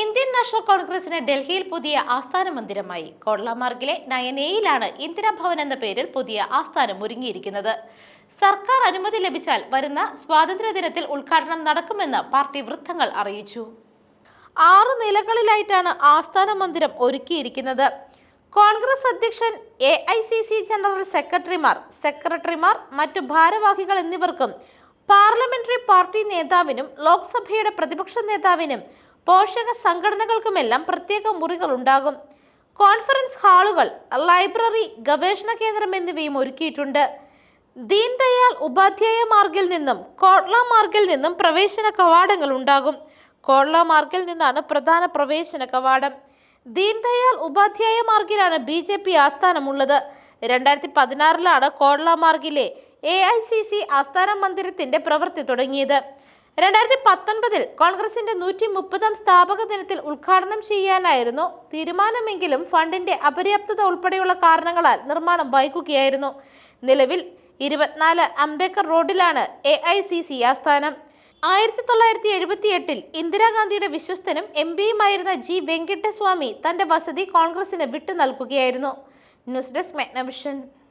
Indian national കോൺഗ്രസിന് ഡൽഹിയിൽ പുതിയ ആസ്ഥാന മന്ദിരമായി കോഡ്ലാമാർഗിലെ നയനയിലാണ് ഇന്ദിരാഭവൻ എന്ന പേരിൽ പുതിയ ആസ്ഥാനം ഒരുങ്ങിയിരിക്കുന്നത്. സർക്കാർ അനുമതി ലഭിച്ചാൽ വരുന്ന സ്വാതന്ത്ര്യദിനത്തിൽ ഉദ്ഘാടനം നടക്കുമെന്ന് പാർട്ടി വൃത്തങ്ങൾ അറിയിച്ചു. ആറ് നിലകളിലായിട്ടാണ് ആസ്ഥാന മന്ദിരം ഒരുക്കിയിരിക്കുന്നത്. കോൺഗ്രസ് അധ്യക്ഷൻ A I C C general സെക്രട്ടറിമാർ സെക്രട്ടറിമാർ മറ്റു ഭാരവാഹികൾ എന്നിവർക്കും പാർലമെന്ററി പാർട്ടി നേതാവിനും ലോക്സഭയുടെ പ്രതിപക്ഷ നേതാവിനും പോഷക സംഘടനകൾക്കുമെല്ലാം പ്രത്യേക മുറികൾ ഉണ്ടാകും കോൺഫറൻസ് ഹാളുകൾ ലൈബ്രറി ഗവേഷണ കേന്ദ്രം എന്നിവയും ഒരുക്കിയിട്ടുണ്ട്. ദീൻദയാൽ ഉപാധ്യായ മാർഗിൽ നിന്നും കോട്ല മാർഗിൽ നിന്നും പ്രവേശന കവാടങ്ങൾ ഉണ്ടാകും. കോട്ല മാർഗിൽ നിന്നാണ് പ്രധാന പ്രവേശന കവാടം. ദീൻദയാൽ ഉപാധ്യായ മാർഗിലാണ് ബി ജെ പി ആസ്ഥാനമുള്ളത്. രണ്ടായിരത്തി പതിനാറിലാണ് കോട്ല മാർഗിലെ എ ഐ സി സി ആസ്ഥാന മന്ദിരത്തിന്റെ പ്രവൃത്തി തുടങ്ങിയത്. രണ്ടായിരത്തി പത്തൊൻപതിൽ കോൺഗ്രസിന്റെ നൂറ്റി മുപ്പതാം സ്ഥാപക ദിനത്തിൽ ഉദ്ഘാടനം ചെയ്യാനായിരുന്നു തീരുമാനമെങ്കിലും ഫണ്ടിന്റെ അപര്യാപ്തത ഉൾപ്പെടെയുള്ള കാരണങ്ങളാൽ നിർമ്മാണം വൈകുകയായിരുന്നു. നിലവിൽ ഇരുപത്തിനാല് അംബേദ്കർ റോഡിലാണ് എ ഐ സി സി ആസ്ഥാനം. ആയിരത്തി തൊള്ളായിരത്തി എഴുപത്തി എട്ടിൽ ഇന്ദിരാഗാന്ധിയുടെ വിശ്വസ്തനും എം പിയുമായിരുന്ന ജി വെങ്കിട്ടസ്വാമി തന്റെ വസതി കോൺഗ്രസിന് വിട്ടു നൽകുകയായിരുന്നു ന്യൂസ് ഡെസ്ക് മെഗ്നവിഷൻ.